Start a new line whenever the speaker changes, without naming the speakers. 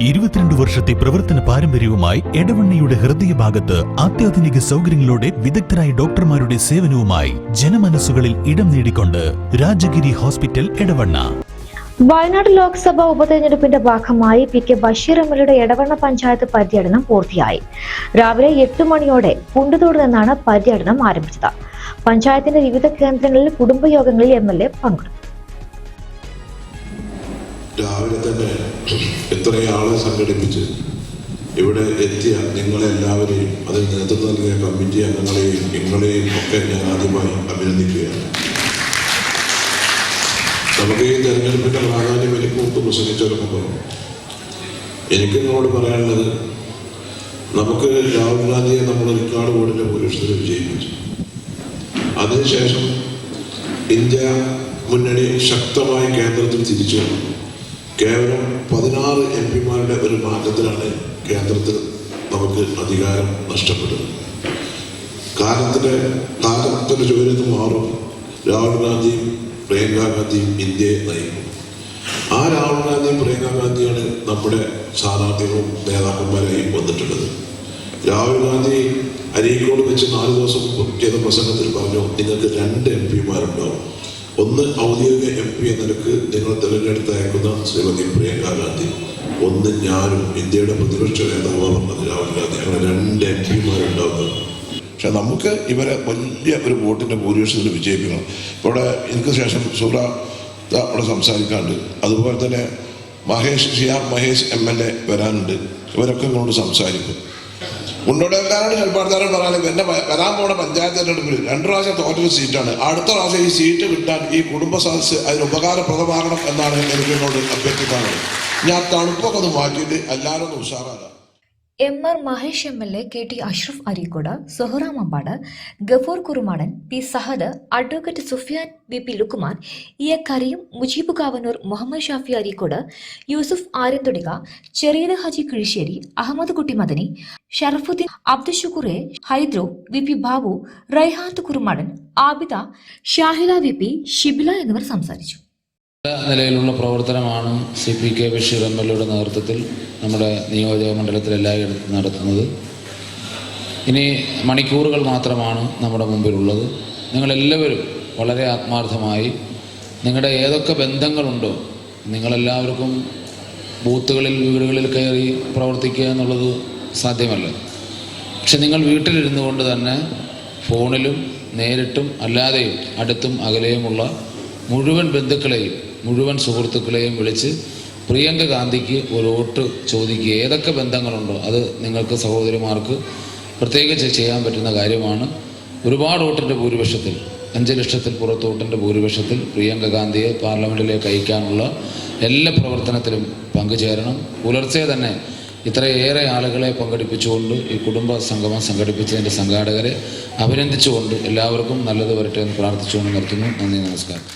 ഇരുപത്തിരണ്ട് വർഷത്തെ പ്രവർത്തന പാരമ്പര്യവുമായി എടവണ്ണയുടെ ഹൃദയഭാഗത്ത് അത്യാധുനിക സൗകര്യങ്ങളോടെ വിദഗ്ധരായ ഡോക്ടർമാരുടെ സേവനവുമായി ജനമനസ്സുകളിൽ ഇടം നേടിക്കൊണ്ട് രാജഗിരി ഹോസ്പിറ്റൽ എടവണ്ണ.
വയനാട് ലോക്സഭാ ഉപതെരഞ്ഞെടുപ്പിന്റെ ഭാഗമായി P K Basheer M Edavanna panchayat പര്യടനം പൂർത്തിയായി. രാവിലെ എട്ട് മണിയോടെ പുണ്ടുതോട് നിന്നാണ് പര്യടനം ആരംഭിച്ചത്. പഞ്ചായത്തിന്റെ വിവിധ കേന്ദ്രങ്ങളിൽ കുടുംബയോഗങ്ങളിൽ എം എൽ എ പങ്കെടുത്തു.
രാവിലെ തന്നെ എത്രയാളെ സംഘടിപ്പിച്ച് ഇവിടെ എത്തിയ നിങ്ങളെ എല്ലാവരെയും അതിന് നേതൃത്വം നൽകിയ കമ്മിറ്റി അംഗങ്ങളെയും നിങ്ങളെയും ഒക്കെ ഞാൻ ആദ്യമായി അഭിനന്ദിക്കുകയാണ്. നമുക്ക് ഈ തെരഞ്ഞെടുപ്പിന്റെ പ്രാധാന്യം എനിക്ക് പ്രസംഗിച്ചവരൊക്കെ എനിക്ക് നിങ്ങളോട് പറയാനുള്ളത് നമുക്ക് രാഹുൽ ഗാന്ധിയെ നമ്മൾ റിക്കാർഡ് വോട്ടിന്റെ ഭൂരിപക്ഷത്തിൽ വിജയിപ്പിച്ചു. അതിനുശേഷം ഇന്ത്യ മുന്നണി ശക്തമായി കേന്ദ്രത്തിൽ തിരിച്ചു വന്നു. കേവലം പതിനാറ് എം പിമാരുടെ ഒരു മാറ്റത്തിലാണ് കേന്ദ്രത്തിൽ നമുക്ക് അധികാരം നഷ്ടപ്പെടുന്നത്. കാലത്തിന്റെ താരത്തിന്റെ ചുവരിൽ മാറും രാഹുൽ ഗാന്ധിയും പ്രിയങ്ക ഗാന്ധിയും ഇന്ത്യയെ നയിക്കും. ആ രാഹുൽ ഗാന്ധിയും പ്രിയങ്ക ഗാന്ധിയാണ് നമ്മുടെ സ്ഥാനാർത്ഥികളും നേതാക്കന്മാരെയും വന്നിട്ടുള്ളത്. രാഹുൽ ഗാന്ധി അരീക്കോട് വെച്ച് നാല് ദിവസം ചെയ്ത പ്രസംഗത്തിൽ പറഞ്ഞു നിങ്ങൾക്ക് രണ്ട് എം പിമാരുണ്ടാവും. ഒന്ന് ഔദ്യോഗിക എം പി എന്ന നിങ്ങൾ തെരഞ്ഞെടുത്ത് അയക്കുന്ന ശ്രീമതി പ്രിയങ്ക ഗാന്ധി ഒന്ന് ഞാനും ഇന്ത്യയുടെ പ്രതിപക്ഷ നേതാവ് പറഞ്ഞത് രാഹുൽ ഗാന്ധി അങ്ങനെ രണ്ട് എം പിമാരുണ്ടാവുന്നത് പക്ഷെ നമുക്ക് ഇവരെ വലിയ ഒരു വോട്ടിന്റെ ഭൂരിപക്ഷത്തിൽ വിജയിപ്പിക്കണം. ഇവിടെ എനിക്ക് ശേഷം സുബ്ര അവിടെ സംസാരിക്കാണ്ട് അതുപോലെ തന്നെ Mahesh Shiyar Mahesh M L A വരാനുണ്ട്. ഇവരൊക്കെ കൊണ്ട് സംസാരിക്കും. മുന്നോട്ടുകാരോട് ചെറുപ്പാടുകാരോട് പറയാനും എന്റെ വരാൻ പോണ പഞ്ചായത്ത് തെരഞ്ഞെടുപ്പിൽ രണ്ടു പ്രാവശ്യം തോറ്റൊരു സീറ്റാണ്. അടുത്ത പ്രാവശ്യം ഈ സീറ്റ് കിട്ടാൻ ഈ കുടുംബ സദസ്സ് അതിന് ഉപകാരപ്രദമാകണം എന്നാണ് എനിക്ക് എന്നോട് അഭ്യർത്ഥിക്കാനുള്ളത് ഞാൻ തണുപ്പൊക്കെ ഒന്ന് മാറ്റിയിട്ട് എല്ലാവരും ഒന്ന് ഉഷാറാകാം
M R Mahesh M L A K T Ashraf Areekode Sohram Ambad Gafoor Kurumadan P Sahad advocate Sufiyan V P Lukman E A Kareem Mujeeb Kavanur Muhammad Shafi Areekode Yusuf Aryanthudika Cheriyath Haji Kizhissery Ahammed Kutty Madani Sharafudheen അബ്ദുഷുക്കുറെ Haidru V P Babu Raihath Kurumadan Abida Shahila V P Shibila എന്നിവർ സംസാരിച്ചു.
നിലയിലുള്ള പ്രവർത്തനമാണ് C P K Basheer M L എയുടെ നേതൃത്വത്തിൽ നമ്മുടെ നിയോജക മണ്ഡലത്തിൽ എല്ലായിടത്തും നടത്തുന്നത്. ഇനി മണിക്കൂറുകൾ മാത്രമാണ് നമ്മുടെ മുമ്പിലുള്ളത്. നിങ്ങളെല്ലാവരും വളരെ ആത്മാർത്ഥമായി നിങ്ങളുടെ ഏതൊക്കെ ബന്ധങ്ങളുണ്ടോ നിങ്ങളെല്ലാവർക്കും ബൂത്തുകളിൽ വീടുകളിൽ കയറി പ്രവർത്തിക്കുക എന്നുള്ളത് സാധ്യമല്ല. പക്ഷെ നിങ്ങൾ വീട്ടിലിരുന്നു കൊണ്ട് തന്നെ ഫോണിലും നേരിട്ടും അല്ലാതെയും അടുത്തും അകലെയുമുള്ള മുഴുവൻ ബന്ധുക്കളെയും മുഴുവൻ സുഹൃത്തുക്കളെയും വിളിച്ച് പ്രിയങ്ക ഗാന്ധിക്ക് ഒരു വോട്ട് ചോദിക്കുക. ഏതൊക്കെ ബന്ധങ്ങളുണ്ടോ അത് നിങ്ങൾക്ക് സഹോദരിമാർക്ക് പ്രത്യേകിച്ച് ചെയ്യാൻ പറ്റുന്ന കാര്യമാണ്. ഒരുപാട് വോട്ടിന്റെ ഭൂരിപക്ഷത്തിൽ അഞ്ച് ലക്ഷത്തിൽ പുറത്ത് വോട്ടിന്റെ ഭൂരിപക്ഷത്തിൽ പ്രിയങ്ക ഗാന്ധിയെ പാർലമെന്റിലേക്ക് അയക്കാനുള്ള എല്ലാ പ്രവർത്തനത്തിലും പങ്കുചേരണം. പുലർച്ചെ തന്നെ ഇത്രയേറെ ആളുകളെ പങ്കെടുപ്പിച്ചുകൊണ്ട് ഈ കുടുംബ സംഗമം സംഘടിപ്പിച്ചതിന്റെ സംഘാടകരെ അഭിനന്ദിച്ചുകൊണ്ട് എല്ലാവർക്കും നല്ലത് വരട്ടെ എന്ന് പ്രാർത്ഥിച്ചുകൊണ്ട് നിർത്തുന്നു. നന്ദി നമസ്കാരം.